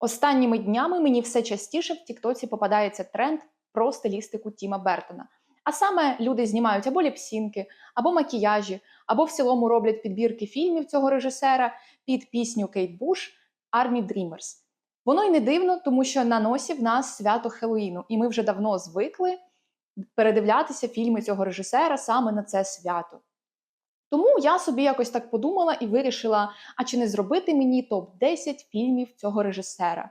Останніми днями мені все частіше в Тіктоці попадається тренд про стилістику Тіма Бертона. А саме люди знімають або ліпсінки, або макіяжі, або в цілому роблять підбірки фільмів цього режисера під пісню Кейт Буш Army Dreamers. Воно й не дивно, тому що на носі в нас свято Хеллоїну, і ми вже давно звикли передивлятися фільми цього режисера саме на це свято. Тому я собі якось так подумала і вирішила, а чи не зробити мені топ-10 фільмів цього режисера.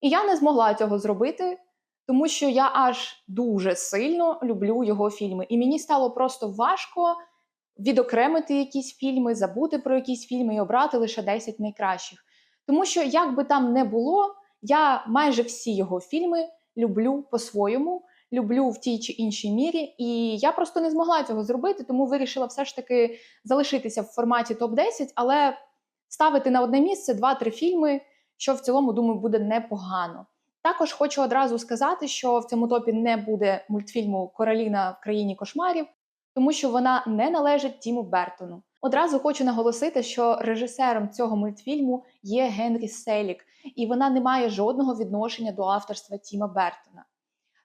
І я не змогла цього зробити, тому що я аж дуже сильно люблю його фільми. І мені стало просто важко відокремити якісь фільми, забути про якісь фільми і обрати лише 10 найкращих. Тому що, як би там не було, я майже всі його фільми люблю по-своєму люблю в тій чи іншій мірі, і я просто не змогла цього зробити, тому вирішила все ж таки залишитися в форматі топ-10, але ставити на одне місце два-три фільми, що в цілому, думаю, буде непогано. Також хочу одразу сказати, що в цьому топі не буде мультфільму Короліна в країні кошмарів, тому що вона не належить Тіму Бертону. Одразу хочу наголосити, що режисером цього мультфільму є Генрі Селік, і вона не має жодного відношення до авторства Тіма Бертона.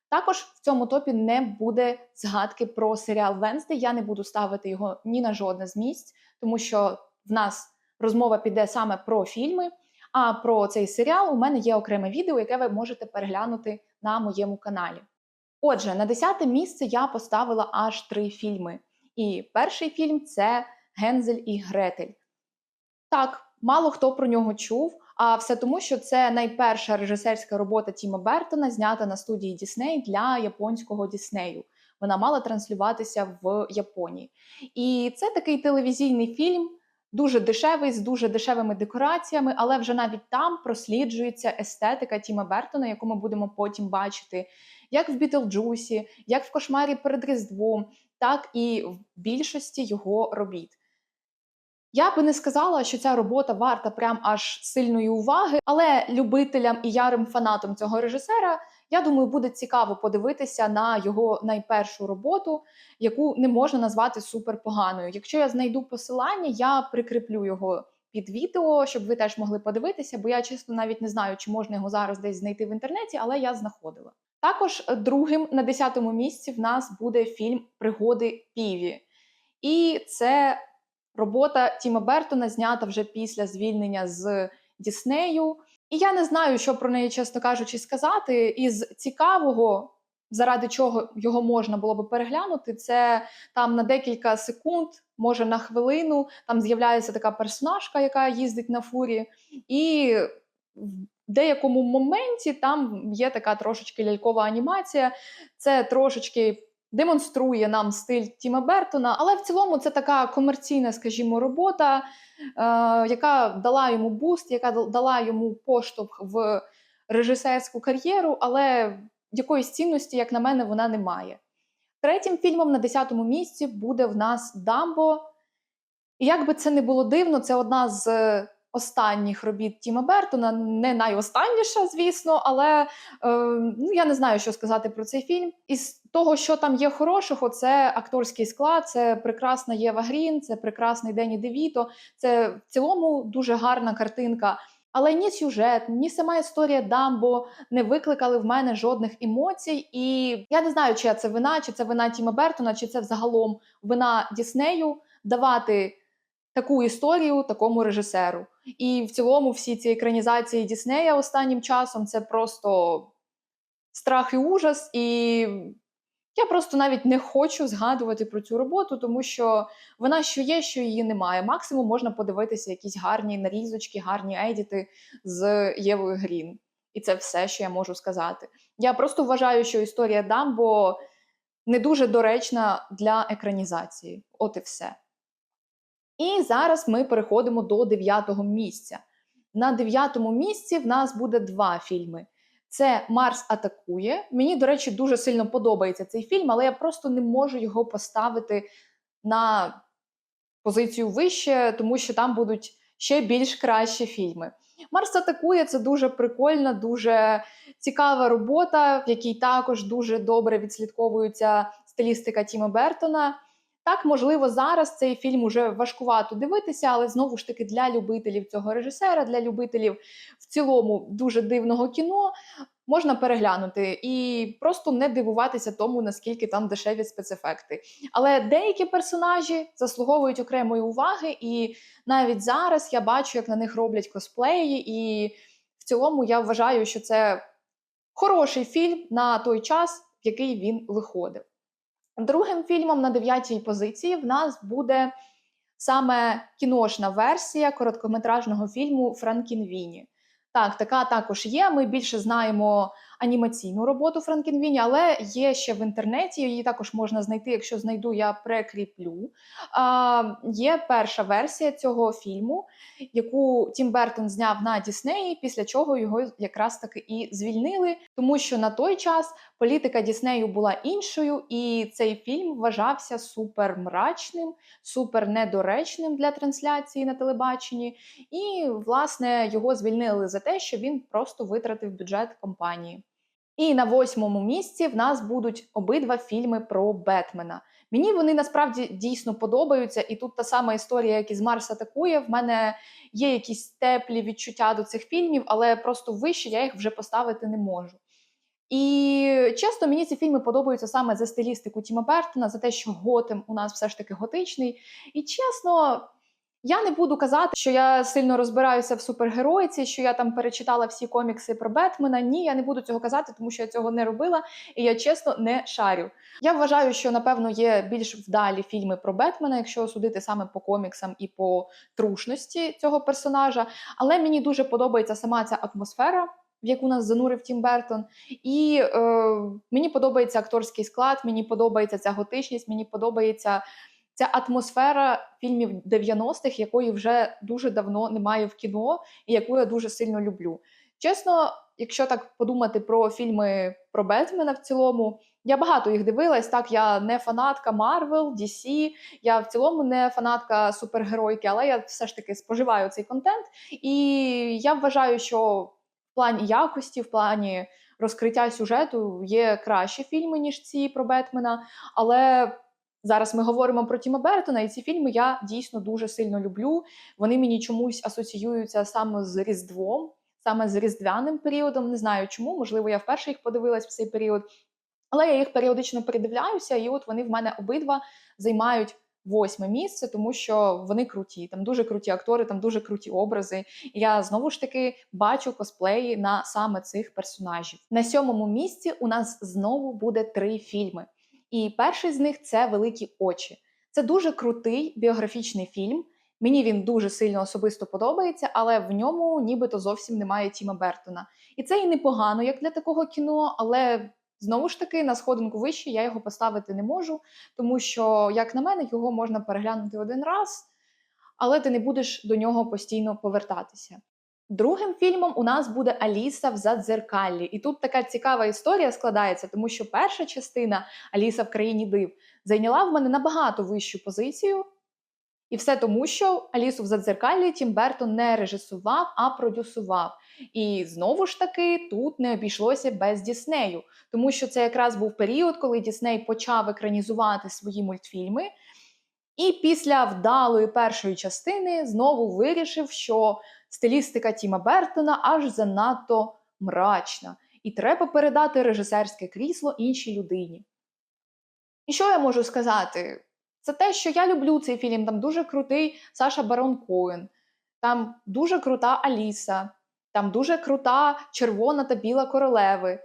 Також в цьому топі не буде згадки про серіал Венсди. Я не буду ставити його ні на жодне з місць, тому що в нас розмова піде саме про фільми. А про цей серіал у мене є окреме відео, яке ви можете переглянути на моєму каналі. Отже, на 10 місце я поставила аж три фільми. І перший фільм це Гензель і Гретель. Так, мало хто про нього чув, а все тому, що це найперша режисерська робота Тіма Бертона, знята на студії Дісней для японського Діснею. Вона мала транслюватися в Японії. І це такий телевізійний фільм, дуже дешевий, з дуже дешевими декораціями, але вже навіть там просліджується естетика Тіма Бертона, яку ми будемо потім бачити, як в Бітлджусі, як в кошмарі перед Різдвом, так і в більшості його робіт. Я би не сказала, що ця робота варта прям аж сильної уваги, але любителям і ярим фанатам цього режисера, я думаю, буде цікаво подивитися на його найпершу роботу, яку не можна назвати суперпоганою. Якщо я знайду посилання, я прикріплю його під відео, щоб ви теж могли подивитися, бо я чесно навіть не знаю, чи можна його зараз десь знайти в інтернеті, але я знаходила. Також другим на 10-му місці в нас буде фільм Пригоди Піві. І це Робота Тіма Бертона знята вже після звільнення з Діснею. І я не знаю, що про неї, чесно кажучи, сказати. Із цікавого, заради чого його можна було би переглянути, це там на декілька секунд, може на хвилину, там з'являється така персонажка, яка їздить на фурі, і в деякому моменті там є така трошечки лялькова анімація. Це трошечки демонструє нам стиль Тіма Бертона, але в цілому це така комерційна, скажімо, робота, е, яка дала йому буст, яка дала йому поштовх в режисерську кар'єру, але якоїсь цінності, як на мене, вона не має. Третім фільмом на 10-му місці буде в нас Дамбо. І як би це не було дивно, це одна з останніх робіт Тіма Бертона, не найостанніша, звісно, але е, ну, я не знаю, що сказати про цей фільм. Із того, що там є хорошого, це акторський склад, це прекрасна Єва Грін, це прекрасний Дені Девіто, це в цілому дуже гарна картинка. Але ні сюжет, ні сама історія Дамбо не викликали в мене жодних емоцій. І я не знаю, чи це вина, чи це вина Тіма Бертона, чи це взагалом вина Діснею давати таку історію такому режисеру. І в цілому всі ці екранізації Діснея останнім часом це просто страх і ужас. І я просто навіть не хочу згадувати про цю роботу, тому що вона що є, що її немає. Максимум можна подивитися якісь гарні нарізочки, гарні едіти з Євою Грін. І це все, що я можу сказати. Я просто вважаю, що історія Дамбо не дуже доречна для екранізації. От і все. І зараз ми переходимо до дев'ятого місця. На дев'ятому місці в нас буде два фільми. Це Марс атакує. Мені, до речі, дуже сильно подобається цей фільм, але я просто не можу його поставити на позицію вище, тому що там будуть ще більш кращі фільми. Марс атакує це дуже прикольна, дуже цікава робота, в якій також дуже добре відслідковується стилістика Тіма Бертона. Так, можливо, зараз цей фільм уже важкувато дивитися, але знову ж таки для любителів цього режисера, для любителів в цілому дуже дивного кіно можна переглянути і просто не дивуватися тому, наскільки там дешеві спецефекти. Але деякі персонажі заслуговують окремої уваги, і навіть зараз я бачу, як на них роблять косплеї, і в цілому я вважаю, що це хороший фільм на той час, в який він виходив. Другим фільмом на дев'ятій позиції в нас буде саме кіношна версія короткометражного фільму Франкінвіні. Так, така також є. Ми більше знаємо анімаційну роботу Франкінвіні, але є ще в інтернеті. Її також можна знайти, якщо знайду, я прикріплю. А, Є перша версія цього фільму, яку Тім Бертон зняв на Діснеї, після чого його якраз таки і звільнили, тому що на той час політика Діснею була іншою, і цей фільм вважався супер мрачним, супер недоречним для трансляції на телебаченні. І, власне, його звільнили за те, що він просто витратив бюджет компанії. І на восьмому місці в нас будуть обидва фільми про Бетмена. Мені вони насправді дійсно подобаються, і тут та сама історія, як із Марс атакує. В мене є якісь теплі відчуття до цих фільмів, але просто вище я їх вже поставити не можу. І часто мені ці фільми подобаються саме за стилістику Тіма Бертона, за те, що Готем у нас все ж таки готичний. І чесно, я не буду казати, що я сильно розбираюся в супергероїці, що я там перечитала всі комікси про Бетмена. Ні, я не буду цього казати, тому що я цього не робила, і я чесно не шарю. Я вважаю, що напевно є більш вдалі фільми про Бетмена, якщо судити саме по коміксам і по трушності цього персонажа. Але мені дуже подобається сама ця атмосфера. В яку нас занурив Тім Бертон, і е, мені подобається акторський склад, мені подобається ця готичність, мені подобається ця атмосфера фільмів 90-х, якої вже дуже давно немає в кіно, і яку я дуже сильно люблю. Чесно, якщо так подумати про фільми про Бетмена в цілому, я багато їх дивилась. Так, я не фанатка Марвел, DC, я в цілому не фанатка супергеройки, але я все ж таки споживаю цей контент. І я вважаю, що в плані якості, в плані розкриття сюжету є кращі фільми, ніж ці про Бетмена. Але Зараз ми говоримо про Тіма Бертона, і ці фільми я дійсно дуже сильно люблю. Вони мені чомусь асоціюються саме з Різдвом, саме з різдвяним періодом. Не знаю чому, можливо, я вперше їх подивилась в цей період, але я їх періодично передивляюся, і от вони в мене обидва займають восьме місце, тому що вони круті. Там дуже круті актори, там дуже круті образи. І я знову ж таки бачу косплеї на саме цих персонажів. На сьомому місці у нас знову буде три фільми. І перший з них це Великі очі. Це дуже крутий біографічний фільм. Мені він дуже сильно особисто подобається, але в ньому нібито зовсім немає Тіма Бертона. І це і непогано, як для такого кіно, але знову ж таки на сходинку вище я його поставити не можу, тому що, як на мене, його можна переглянути один раз, але ти не будеш до нього постійно повертатися. Другим фільмом у нас буде Аліса в Задзеркаллі. І тут така цікава історія складається, тому що перша частина Аліса в країні див зайняла в мене набагато вищу позицію. І все тому, що Алісу в Задзеркаллі Тім Бертон не режисував, а продюсував. І знову ж таки тут не обійшлося без Діснею, тому що це якраз був період, коли Дісней почав екранізувати свої мультфільми. І після вдалої першої частини знову вирішив, що стилістика Тіма Бертона аж занадто мрачна, і треба передати режисерське крісло іншій людині. І що я можу сказати? Це те, що я люблю цей фільм. Там дуже крутий Саша Барон Коен, там дуже крута Аліса, там дуже крута червона та біла королеви.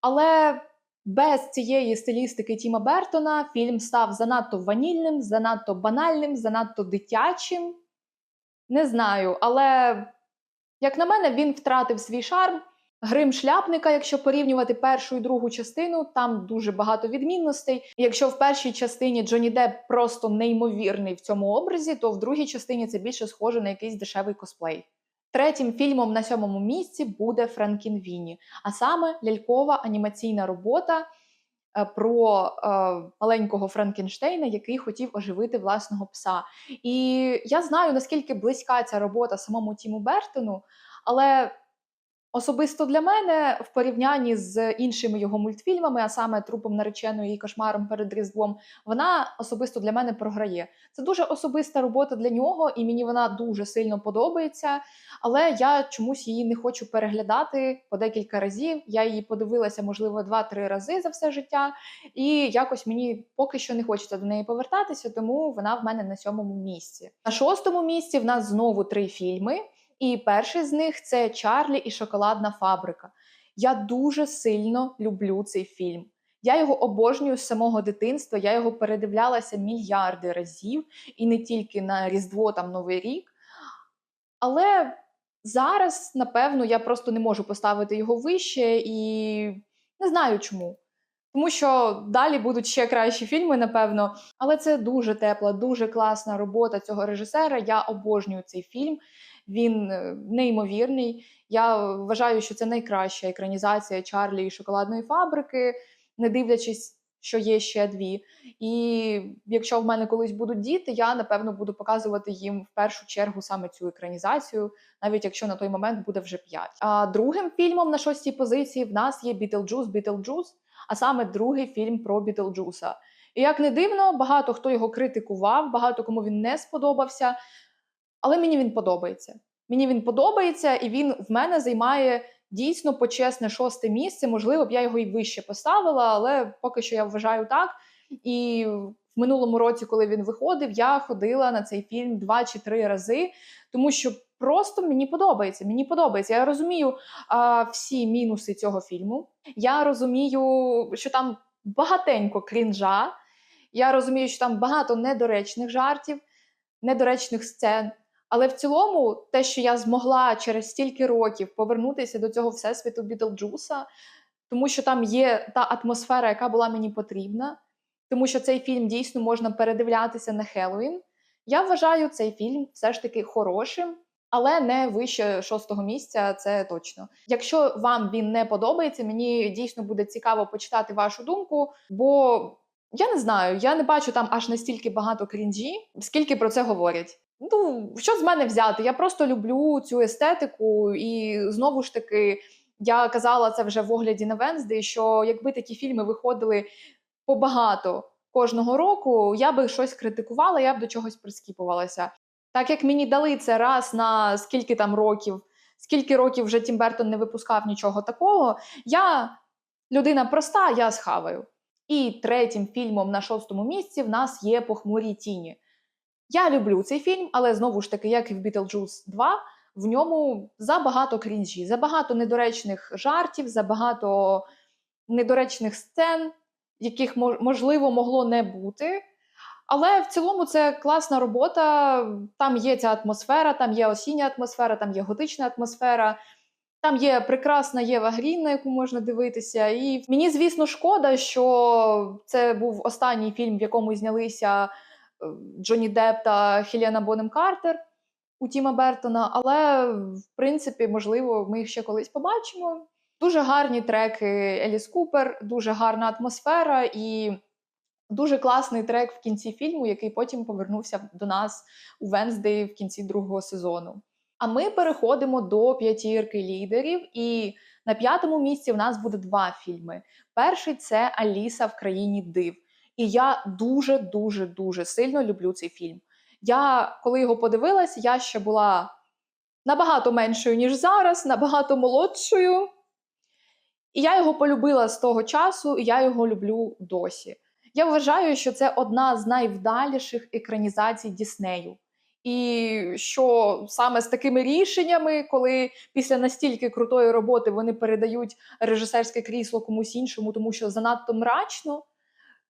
Але без цієї стилістики Тіма Бертона фільм став занадто ванільним, занадто банальним, занадто дитячим. Не знаю, але, як на мене, він втратив свій шарм. Грим шляпника, якщо порівнювати першу і другу частину, там дуже багато відмінностей. Якщо в першій частині Джоні Депп просто неймовірний в цьому образі, то в другій частині це більше схоже на якийсь дешевий косплей. Третім фільмом на сьомому місці буде Франкінвіні, а саме лялькова анімаційна робота про е, маленького Франкенштейна, який хотів оживити власного пса. І я знаю, наскільки близька ця робота самому Тіму Бертону, але Особисто для мене, в порівнянні з іншими його мультфільмами, а саме трупом нареченої і кошмаром перед Різдвом, вона особисто для мене програє. Це дуже особиста робота для нього, і мені вона дуже сильно подобається. Але я чомусь її не хочу переглядати по декілька разів. Я її подивилася, можливо, два-три рази за все життя, і якось мені поки що не хочеться до неї повертатися, тому вона в мене на сьомому місці. На шостому місці в нас знову три фільми. І перший з них це Чарлі і Шоколадна фабрика. Я дуже сильно люблю цей фільм. Я його обожнюю з самого дитинства. Я його передивлялася мільярди разів, і не тільки на Різдво, там Новий рік. Але зараз, напевно, я просто не можу поставити його вище і не знаю чому. Тому що далі будуть ще кращі фільми, напевно. Але це дуже тепла, дуже класна робота цього режисера. Я обожнюю цей фільм. Він е, неймовірний. Я вважаю, що це найкраща екранізація Чарлі і шоколадної фабрики, не дивлячись, що є ще дві. І якщо в мене колись будуть діти, я напевно буду показувати їм в першу чергу саме цю екранізацію, навіть якщо на той момент буде вже п'ять. А другим фільмом на шостій позиції в нас є Бітлджус, Бітлджус, а саме другий фільм про Бітлджуса. І як не дивно, багато хто його критикував, багато кому він не сподобався. Але мені він подобається. Мені він подобається, і він в мене займає дійсно почесне шосте місце. Можливо, б я його і вище поставила, але поки що я вважаю так. І в минулому році, коли він виходив, я ходила на цей фільм два чи три рази, тому що просто мені подобається. Мені подобається. Я розумію а, всі мінуси цього фільму. Я розумію, що там багатенько крінжа. Я розумію, що там багато недоречних жартів, недоречних сцен. Але в цілому, те, що я змогла через стільки років повернутися до цього всесвіту Бітлджуса, тому що там є та атмосфера, яка була мені потрібна, тому що цей фільм дійсно можна передивлятися на Хеллоуін. Я вважаю цей фільм все ж таки хорошим, але не вище шостого місця, це точно. Якщо вам він не подобається, мені дійсно буде цікаво почитати вашу думку, бо я не знаю, я не бачу там аж настільки багато крінжі, скільки про це говорять. Ну, що з мене взяти? Я просто люблю цю естетику, і знову ж таки, я казала це вже в огляді на Венсди, що якби такі фільми виходили побагато кожного року, я би щось критикувала, я б до чогось прискіпувалася. Так як мені дали це раз на скільки там років, скільки років вже Тім Бертон не випускав нічого такого, я людина проста, я схаваю. І третім фільмом на шостому місці в нас є Похмурі тіні. Я люблю цей фільм, але знову ж таки, як і в Beetlejuice 2, в ньому забагато крінжі, забагато недоречних жартів, забагато недоречних сцен, яких можливо могло не бути. Але в цілому це класна робота. Там є ця атмосфера, там є осіння атмосфера, там є готична атмосфера. Там є прекрасна Єва Грін, на яку можна дивитися. І мені, звісно, шкода, що це був останній фільм, в якому знялися Джонні Депп та Хелена Бонем Картер у Тіма Бертона, але в принципі, можливо, ми їх ще колись побачимо. Дуже гарні треки Еліс Купер, дуже гарна атмосфера і дуже класний трек в кінці фільму, який потім повернувся до нас у Венздей в кінці другого сезону. А ми переходимо до п'ятірки лідерів, і на п'ятому місці в нас буде два фільми. Перший це Аліса в країні див. І я дуже дуже дуже сильно люблю цей фільм. Я коли його подивилась, я ще була набагато меншою, ніж зараз, набагато молодшою. І я його полюбила з того часу, і я його люблю досі. Я вважаю, що це одна з найвдаліших екранізацій Діснею. І що саме з такими рішеннями, коли після настільки крутої роботи вони передають режисерське крісло комусь іншому, тому що занадто мрачно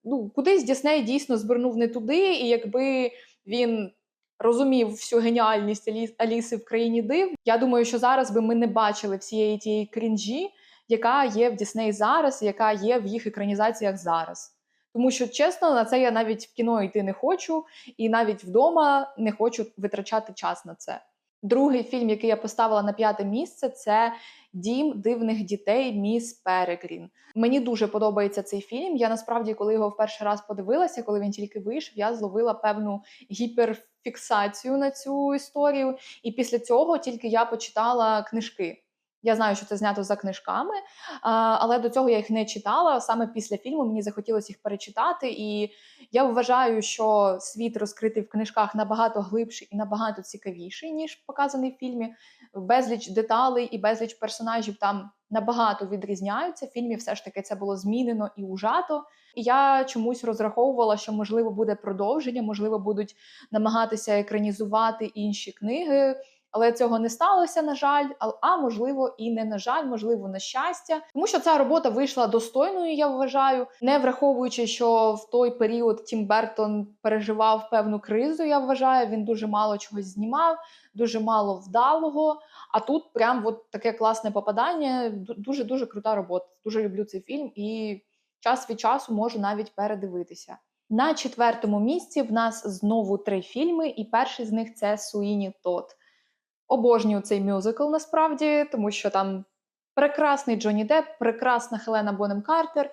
ну, кудись Дісней дійсно звернув не туди, і якби він розумів всю геніальність Аліси в країні див, я думаю, що зараз би ми не бачили всієї тієї крінжі, яка є в Дісней зараз, яка є в їх екранізаціях зараз. Тому що, чесно, на це я навіть в кіно йти не хочу, і навіть вдома не хочу витрачати час на це. Другий фільм, який я поставила на п'яте місце, це Дім дивних дітей Міс Перегрін. Мені дуже подобається цей фільм. Я насправді, коли його в перший раз подивилася, коли він тільки вийшов, я зловила певну гіперфіксацію на цю історію. І після цього тільки я почитала книжки. Я знаю, що це знято за книжками, але до цього я їх не читала. Саме після фільму мені захотілося їх перечитати. І я вважаю, що світ розкритий в книжках набагато глибший і набагато цікавіший, ніж показаний в фільмі. Безліч деталей і безліч персонажів там набагато відрізняються. В фільмі все ж таки це було змінено і ужато. І я чомусь розраховувала, що можливо буде продовження, можливо, будуть намагатися екранізувати інші книги. Але цього не сталося, на жаль, а, можливо, і не на жаль, можливо, на щастя, тому що ця робота вийшла достойною, я вважаю, не враховуючи, що в той період Тім Бертон переживав певну кризу. Я вважаю, він дуже мало чогось знімав, дуже мало вдалого. А тут прям от таке класне попадання. Дуже дуже крута робота. Дуже люблю цей фільм і час від часу можу навіть передивитися. На четвертому місці в нас знову три фільми, і перший з них це Суїні Тот. Обожнюю цей мюзикл насправді, тому що там прекрасний Джонні Депп, прекрасна Хелена Бонем Картер,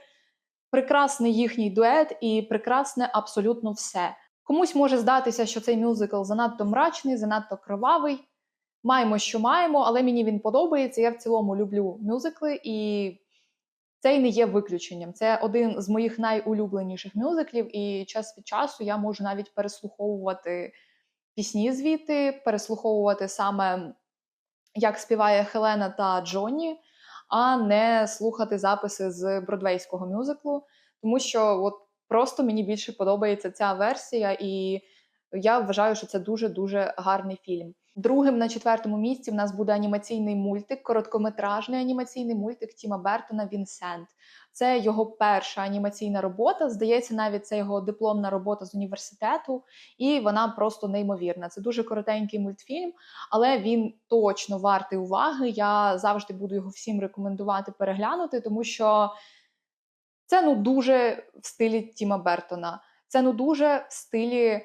прекрасний їхній дует і прекрасне абсолютно все. Комусь може здатися, що цей мюзикл занадто мрачний, занадто кровавий. Маємо, що маємо, але мені він подобається. Я в цілому люблю мюзикли, і цей не є виключенням. Це один з моїх найулюбленіших мюзиклів, і час від часу я можу навіть переслуховувати пісні звідти, переслуховувати саме, як співає Хелена та Джонні, а не слухати записи з бродвейського мюзиклу, тому що от просто мені більше подобається ця версія, і я вважаю, що це дуже дуже гарний фільм. Другим на четвертому місці в нас буде анімаційний мультик, короткометражний анімаційний мультик Тіма Бертона Вінсент. Це його перша анімаційна робота. Здається, навіть це його дипломна робота з університету, і вона просто неймовірна. Це дуже коротенький мультфільм, але він точно вартий уваги. Я завжди буду його всім рекомендувати переглянути, тому що це ну дуже в стилі Тіма Бертона. Це ну дуже в стилі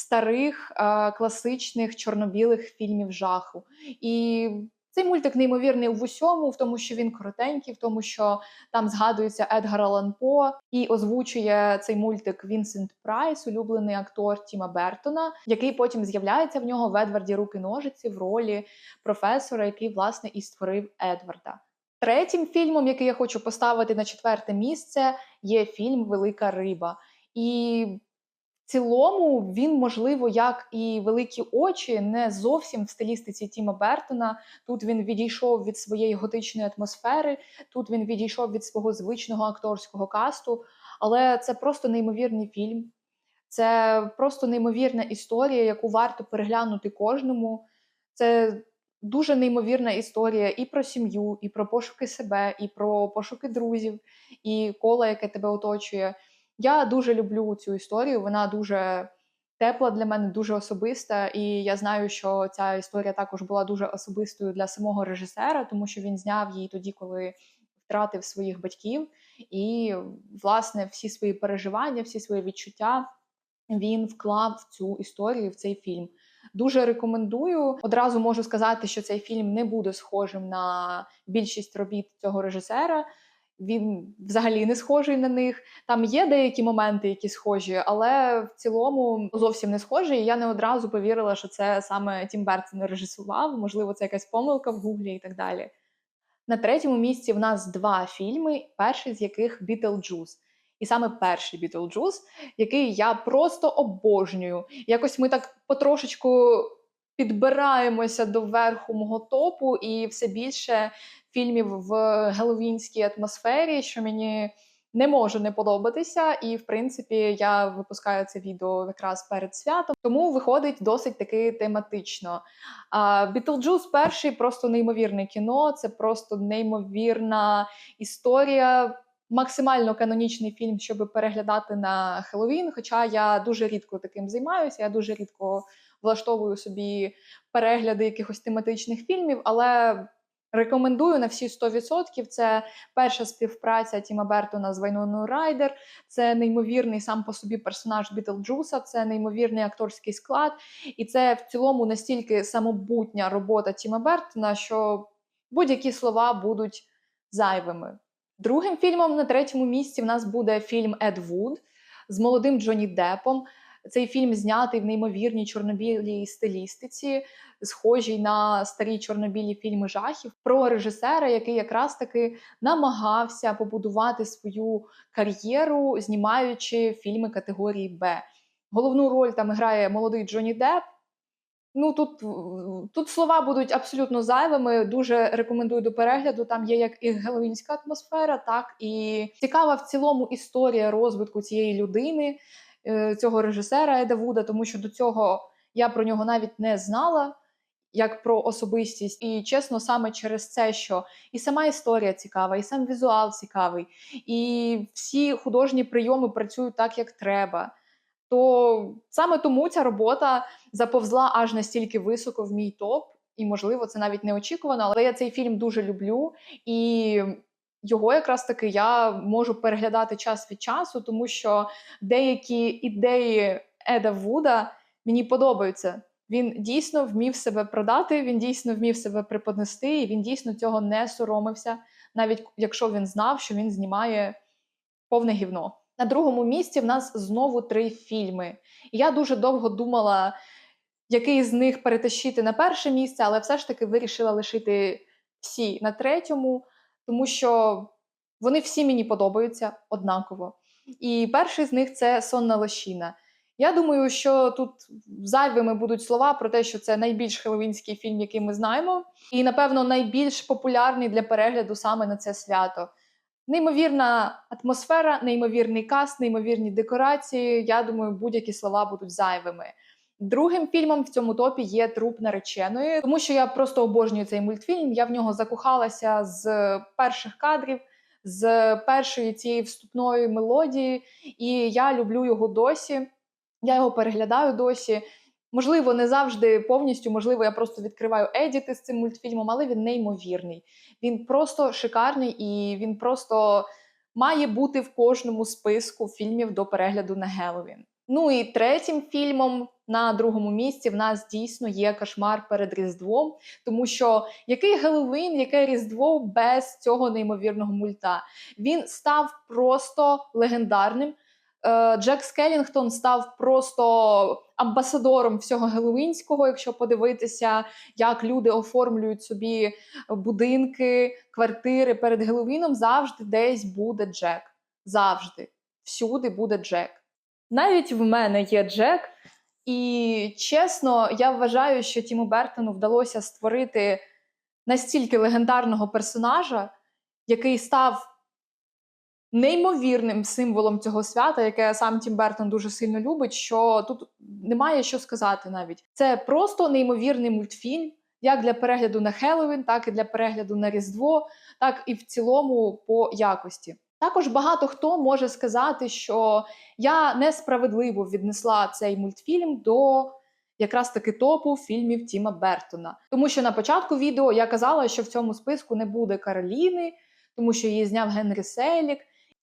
старих е, класичних чорно-білих фільмів жаху. І цей мультик неймовірний в усьому, в тому, що він коротенький, в тому, що там згадується Едгар Алан По і озвучує цей мультик Вінсент Прайс, улюблений актор Тіма Бертона, який потім з'являється в нього в Едварді руки ножиці в ролі професора, який власне і створив Едварда. Третім фільмом, який я хочу поставити на четверте місце, є фільм Велика Риба. І цілому він, можливо, як і великі очі, не зовсім в стилістиці Тіма Бертона. Тут він відійшов від своєї готичної атмосфери, тут він відійшов від свого звичного акторського касту. Але це просто неймовірний фільм. Це просто неймовірна історія, яку варто переглянути кожному. Це дуже неймовірна історія і про сім'ю, і про пошуки себе, і про пошуки друзів, і кола, яке тебе оточує. Я дуже люблю цю історію. Вона дуже тепла для мене, дуже особиста. І я знаю, що ця історія також була дуже особистою для самого режисера, тому що він зняв її тоді, коли втратив своїх батьків. І, власне, всі свої переживання, всі свої відчуття він вклав в цю історію, в цей фільм. Дуже рекомендую. Одразу можу сказати, що цей фільм не буде схожим на більшість робіт цього режисера. Він взагалі не схожий на них. Там є деякі моменти, які схожі, але в цілому зовсім не схожі. І я не одразу повірила, що це саме Тім Бертон режисував. Можливо, це якась помилка в гуглі і так далі. На третьому місці в нас два фільми, перший з яких Бітлджус. І саме перший Бітлджус, який я просто обожнюю. Якось ми так потрошечку підбираємося до верху мого топу, і все більше фільмів в геловінській атмосфері, що мені не може не подобатися. І, в принципі, я випускаю це відео якраз перед святом, тому виходить досить таки тематично. Бітлджус перший просто неймовірне кіно, це просто неймовірна історія. Максимально канонічний фільм, щоб переглядати на Хеллоуін, Хоча я дуже рідко таким займаюся, я дуже рідко влаштовую собі перегляди якихось тематичних фільмів, але рекомендую на всі 100%. Це перша співпраця Тіма Бертона з Вайноною Райдер. Це неймовірний сам по собі персонаж Бітлджуса, це неймовірний акторський склад, і це в цілому настільки самобутня робота Тіма Бертона, що будь-які слова будуть зайвими. Другим фільмом на третьому місці в нас буде фільм Ед Вуд з молодим Джонні Депом. Цей фільм знятий в неймовірній чорнобілій стилістиці, схожій на старі чорнобілі фільми жахів, про режисера, який якраз таки намагався побудувати свою кар'єру, знімаючи фільми категорії Б. Головну роль там грає молодий Джонні Депп. Ну тут, тут слова будуть абсолютно зайвими. Дуже рекомендую до перегляду. Там є як і геловінська атмосфера, так і цікава в цілому історія розвитку цієї людини, цього режисера Еда Вуда, тому що до цього я про нього навіть не знала. Як про особистість, і чесно, саме через це, що і сама історія цікава, і сам візуал цікавий, і всі художні прийоми працюють так, як треба то саме тому ця робота заповзла аж настільки високо в мій топ, і, можливо, це навіть неочікувано, але я цей фільм дуже люблю і. Його якраз таки я можу переглядати час від часу, тому що деякі ідеї Еда Вуда мені подобаються. Він дійсно вмів себе продати, він дійсно вмів себе преподнести, і він дійсно цього не соромився, навіть якщо він знав, що він знімає повне гівно. На другому місці в нас знову три фільми. І я дуже довго думала, який з них перетащити на перше місце, але все ж таки вирішила лишити всі на третьому, тому що вони всі мені подобаються однаково. І перший з них це Сонна лощина. Я думаю, що тут зайвими будуть слова про те, що це найбільш хеловінський фільм, який ми знаємо, і, напевно, найбільш популярний для перегляду саме на це свято. Неймовірна атмосфера, неймовірний каст, неймовірні декорації. Я думаю, будь-які слова будуть зайвими. Другим фільмом в цьому топі є труп нареченої, тому що я просто обожнюю цей мультфільм. Я в нього закохалася з перших кадрів, з першої цієї вступної мелодії, і я люблю його досі. Я його переглядаю досі. Можливо, не завжди повністю, можливо, я просто відкриваю едіти з цим мультфільмом, але він неймовірний. Він просто шикарний і він просто має бути в кожному списку фільмів до перегляду на Геловін. Ну і третім фільмом на другому місці в нас дійсно є кошмар перед Різдвом, тому що який Геловін, яке Різдво без цього неймовірного мульта? Він став просто легендарним. Е, Джек Скелінгтон став просто амбасадором всього Геловінського, якщо подивитися, як люди оформлюють собі будинки, квартири перед Геловіном, завжди десь буде Джек. Завжди. Всюди буде Джек. Навіть в мене є Джек, і чесно, я вважаю, що Тіму Бертону вдалося створити настільки легендарного персонажа, який став неймовірним символом цього свята, яке сам Тім Бертон дуже сильно любить, що тут немає що сказати навіть. Це просто неймовірний мультфільм, як для перегляду на Хеллоуін, так і для перегляду на Різдво, так і в цілому по якості. Також багато хто може сказати, що я несправедливо віднесла цей мультфільм до якраз таки топу фільмів Тіма Бертона. Тому що на початку відео я казала, що в цьому списку не буде Кароліни, тому що її зняв Генрі Селік.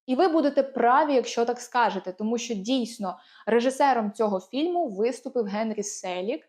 І ви будете праві, якщо так скажете, тому що дійсно режисером цього фільму виступив Генрі Селік,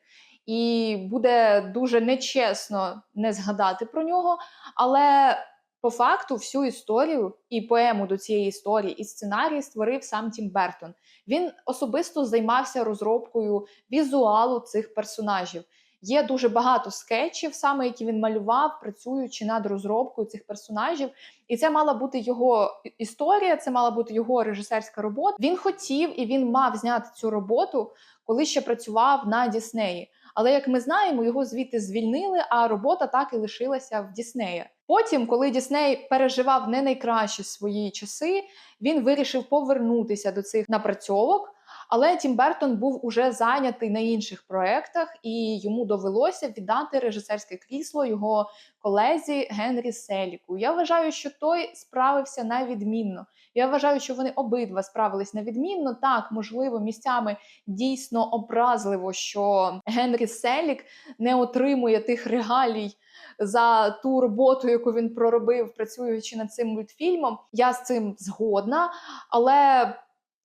і буде дуже нечесно не згадати про нього. Але по факту всю історію і поему до цієї історії і сценарій створив сам Тім Бертон. Він особисто займався розробкою візуалу цих персонажів. Є дуже багато скетчів, саме які він малював, працюючи над розробкою цих персонажів. І це мала бути його історія, це мала бути його режисерська робота. Він хотів і він мав зняти цю роботу, коли ще працював на Діснеї. Але як ми знаємо, його звідти звільнили, а робота так і лишилася в Діснеї. Потім, коли Дісней переживав не найкращі свої часи, він вирішив повернутися до цих напрацьовок. Але Тім Бертон був уже зайнятий на інших проектах, і йому довелося віддати режисерське крісло його колезі Генрі Селіку. Я вважаю, що той справився на відмінно. Я вважаю, що вони обидва справились на відмінно. Так, можливо, місцями дійсно образливо, що Генрі Селік не отримує тих регалій. За ту роботу, яку він проробив, працюючи над цим мультфільмом, я з цим згодна. Але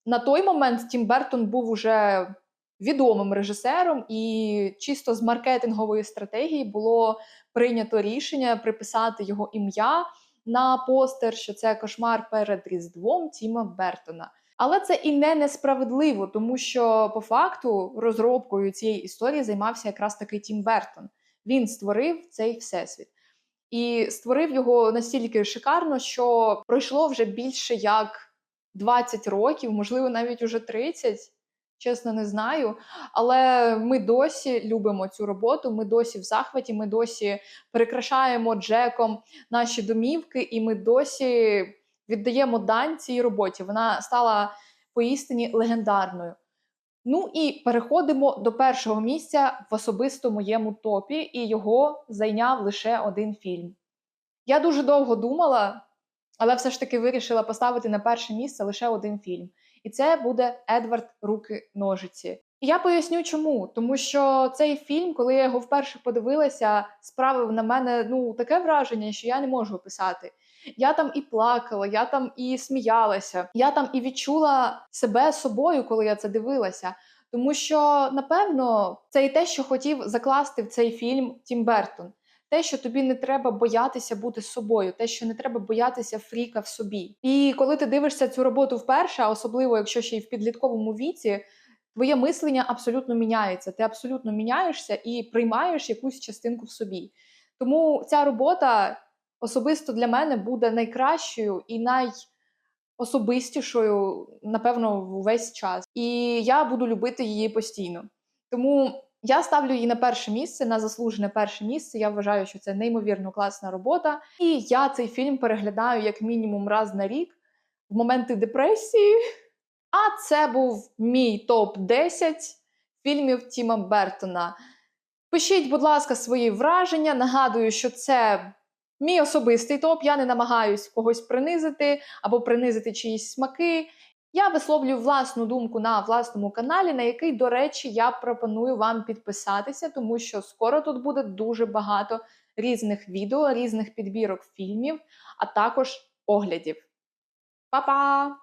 на той момент Тім Бертон був уже відомим режисером, і чисто з маркетингової стратегії було прийнято рішення приписати його ім'я на постер, що це кошмар перед Різдвом Тіма Бертона. Але це і не несправедливо, тому що по факту розробкою цієї історії займався якраз таки Тім Бертон. Він створив цей всесвіт. І створив його настільки шикарно, що пройшло вже більше як 20 років, можливо, навіть уже 30, чесно не знаю. Але ми досі любимо цю роботу, ми досі в захваті, ми досі перекрашаємо Джеком наші домівки, і ми досі віддаємо дань цій роботі. Вона стала поістині легендарною. Ну і переходимо до першого місця в особисто моєму топі, і його зайняв лише один фільм. Я дуже довго думала, але все ж таки вирішила поставити на перше місце лише один фільм. І це буде Едвард Руки Ножиці. І я поясню чому. Тому що цей фільм, коли я його вперше подивилася, справив на мене ну таке враження, що я не можу описати. Я там і плакала, я там і сміялася, я там і відчула себе собою, коли я це дивилася. Тому що, напевно, це і те, що хотів закласти в цей фільм Тім Бертон. Те, що тобі не треба боятися бути собою, те, що не треба боятися фріка в собі. І коли ти дивишся цю роботу вперше, особливо якщо ще й в підлітковому віці, твоє мислення абсолютно міняється. Ти абсолютно міняєшся і приймаєш якусь частинку в собі. Тому ця робота особисто для мене буде найкращою і найособистішою, напевно, весь час. І я буду любити її постійно. Тому я ставлю її на перше місце, на заслужене перше місце. Я вважаю, що це неймовірно класна робота. І я цей фільм переглядаю як мінімум раз на рік в моменти депресії. А це був мій топ 10 фільмів Тіма Бертона. Пишіть, будь ласка, свої враження. Нагадую, що це мій особистий топ. Я не намагаюсь когось принизити або принизити чиїсь смаки. Я висловлюю власну думку на власному каналі, на який, до речі, я пропоную вам підписатися, тому що скоро тут буде дуже багато різних відео, різних підбірок фільмів, а також оглядів. Па-па!